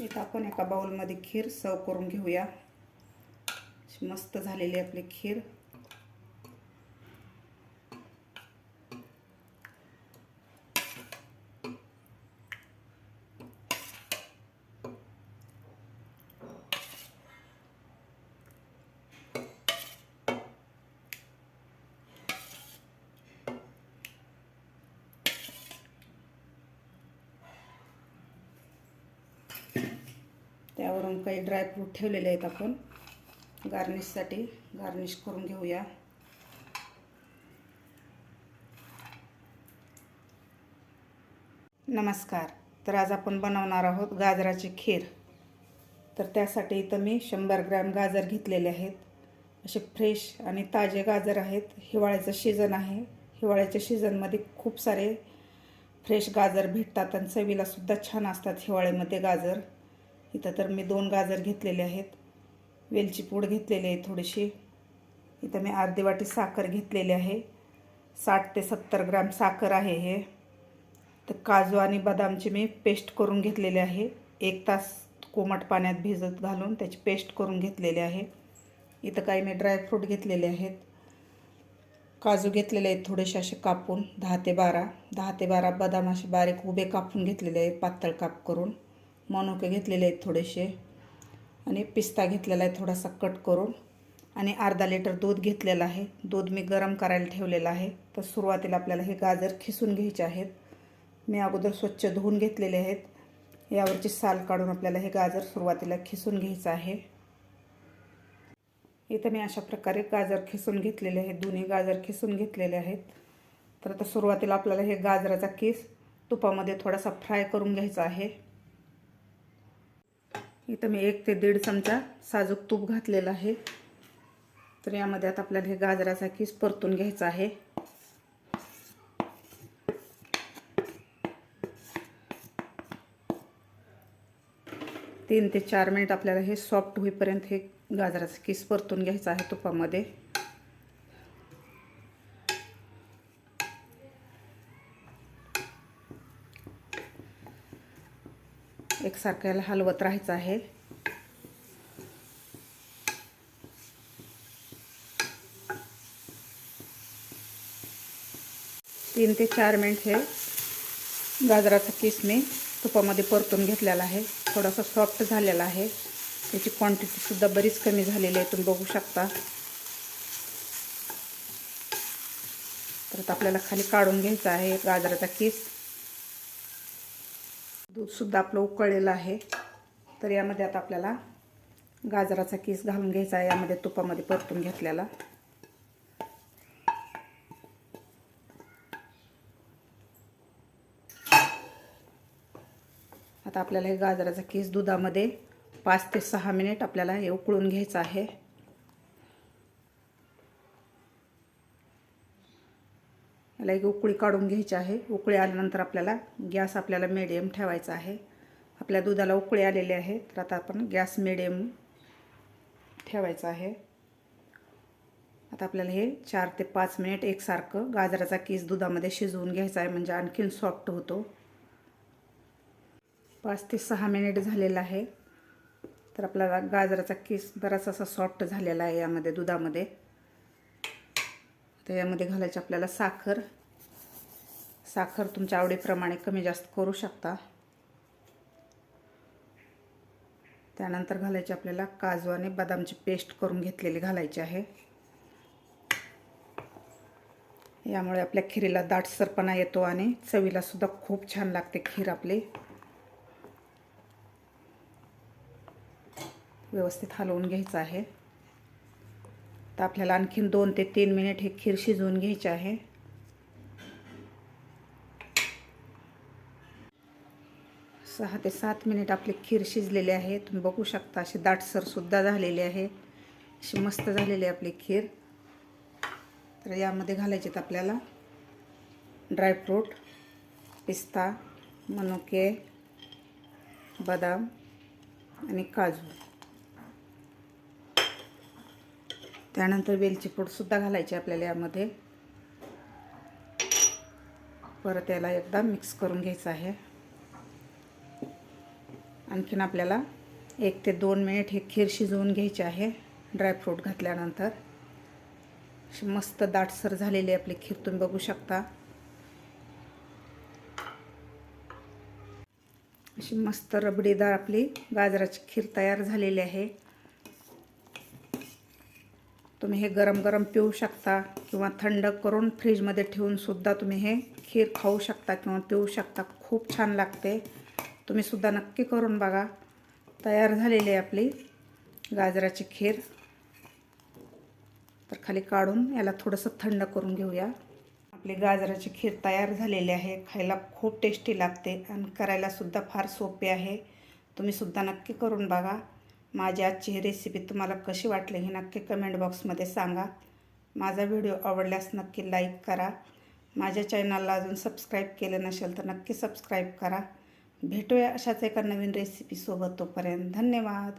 इथं आपण एका बाउलमध्ये खीर सर्व करून घेऊया. मस्त झालेली आपली खीर. त्यावरून काही ड्रायफ्रूट ठेवलेले आहेत आपण. गार्निशसाठी गार्निश करून घेऊया. नमस्कार. तर आज आपण बनवणार आहोत गाजराची खीर. तर त्यासाठी इथं मी शंभर ग्रॅम गाजर घेतलेले आहेत. असे फ्रेश आणि ताजे गाजर आहेत. हिवाळ्याचं सीझन आहे. हिवाळ्याच्या सीझनमध्ये खूप सारे फ्रेश गाजर भेटतात आणि चवीलासुद्धा छान असतात हिवाळ्यामध्ये गाजर. इथं तर मी दोन गाजर घेतलेले आहेत. वेलची पूड घेतलेली आहे थोडीशी. इथं मी अर्धी वाटी साखर घेतलेली आहे. साठ ते सत्तर ग्राम साखर आहे हे. तर काजू आणि बदामची मी पेस्ट करून घेतलेली आहे. एक तास कोमट पाण्यात भिजत घालून त्याची पेस्ट करून घेतलेली आहे. इथं काही मी ड्रायफ्रूट घेतलेले आहेत. काजू घेतलेले आहेत थोडेसे असे कापून दहा ते बारा. दहा ते बारा बदाम असे बारीक उभे कापून घेतलेले आहेत पातळ काप करून. मनुके घेतलेले आहेत थोडेसे. आणि पिस्ता घेतलेला आहे थोडासा कट करून. आणि अर्धा लिटर दूध घेतलेलं आहे. दूध मी गरम करायला ठेवलेलं आहे. तर सुरुवातीला आपल्याला हे गाजर खिसून घ्यायचे आहेत. मी अगोदर स्वच्छ धुवून घेतलेले आहेत. यावरची साल काढून आपल्याला हे गाजर सुरुवातीला खिसून घ्यायचं आहे. इथं मी अशा प्रकारे गाजर खिसून घेतलेले आहेत. दोन्ही गाजर खिसून घेतलेले आहेत. तर आता सुरुवातीला आपल्याला हे गाजराचा किस तुपामध्ये थोडासा फ्राय करून घ्यायचा आहे. इथं मी एक ते दीड चमचा साजूक तूप घातलेलं आहे. तर यामध्ये आता आपल्याला हे गाजराचा किस परतून घ्यायचा आहे. तीन ते चार मिनिट आपल्याला हे सॉफ्ट होईपर्यंत हे गाजराचा किस परतून घ्यायचा आहे तुपामध्ये. एकसारखं याला हलवत राहायचं आहे. तीन ते चार मिनिट हे गाजराचा किस मी तुपामध्ये परतून घेतलेला आहे. थोडासा सॉफ्ट झालेला आहे. त्याची क्वांटिटीसुद्धा बरीच कमी झालेली आहे. तुम्ही बघू शकता. परत आपल्याला खाली काढून घ्यायचा आहे. गाजराचा किस. दूधसुद्धा आपलं उकळलेलं आहे. तर यामध्ये आता आपल्याला गाजराचा किस घालून घ्यायचा आहे. यामध्ये तुपामध्ये परतून घेतलेला. आता आपल्याला हे गाजराचा किस दुधामध्ये पाच ते सहा मिनिट आपल्याला हे उकळून घ्यायचं आहे. याला एक उकळी काढून घ्यायची आहे. उकळी आल्यानंतर आपल्याला गॅस आपल्याला मिडियम ठेवायचा आहे. आपल्या दुधाला उकळी आलेली आहे. तर आता आपण गॅस मिडियम ठेवायचा आहे. आता आपल्याला हे चार ते पाच मिनिट एकसारखं गाजराचा केस दुधामध्ये शिजवून घ्यायचा आहे. म्हणजे आणखीन सॉफ्ट होतो. पाच ते सहा मिनिट झालेलं आहे. तर आपल्याला गाजराचा किस बराच असा सॉफ्ट झालेला आहे यामध्ये दुधामध्ये. तर यामध्ये घालायची आपल्याला साखर. साखर तुमच्या आवडीप्रमाणे कमी जास्त करू शकता. त्यानंतर घालायची आपल्याला काजू आणि बदामची पेस्ट करून घेतलेली घालायची आहे. यामुळे आपल्या खिरीला दाटसरपणा येतो आणि चवीला सुद्धा खूप छान लागते खीर आपली. व्यवस्थित हलवून घ्यायचं आहे. तर आपल्याला आणखीन दोन ते तीन मिनिट हे खीर शिजवून घ्यायचे आहे. सहा ते सात मिनिट आपली खीर शिजलेली आहे. तुम्ही बघू शकता अशी दाटसरसुद्धा झालेली आहे. अशी मस्त झालेली आहे आपली खीर. तर यामध्ये घालायचे आपल्याला ड्रायफ्रूट पिस्ता मनुके बदाम आणि काजू. त्यानंतर वेलची पूडसुद्धा घालायची आपल्याला यामध्ये. परत याला एकदा मिक्स करून घ्यायचं आहे. आणखीन आपल्याला एक ते दोन मिनिट हे खीर शिजवून घ्यायची आहे ड्रायफ्रूट घातल्यानंतर. अशी मस्त दाटसर झालेली आपली खीर तुम्ही बघू शकता. अशी मस्त रबडीदार आपली गाजराची खीर तयार झालेली आहे. तुम्ही हे गरम गरम पिऊ शकता किंवा थंड करून फ्रीजमध्ये ठेवूनसुद्धा तुम्ही हे खीर खाऊ शकता किंवा पिऊ शकता. खूप छान लागते. तुम्ही सुद्धा नक्की करून बघा. तयार झालेली आहे आपली गाजराची खीर. तर खाली काढून याला थोडंसं थंड करून घेऊया. आपली गाजराची खीर तयार झालेली आहे. खायला खूप टेस्टी लागते आणि करायलासुद्धा फार सोपी आहे. तुम्हीसुद्धा नक्की करून बघा. माझी आजची ही रेसिपी तुम्हाला कशी वाटली हे नक्की कमेंट बॉक्समध्ये सांगा. माझा व्हिडिओ आवडल्यास नक्की लाईक करा. माझ्या चॅनलला अजून सबस्क्राईब केलं नसेल तर नक्की सबस्क्राईब करा. भेटूया अशाच एका नवीन रेसिपीसोबत तोपर्यंत धन्यवाद.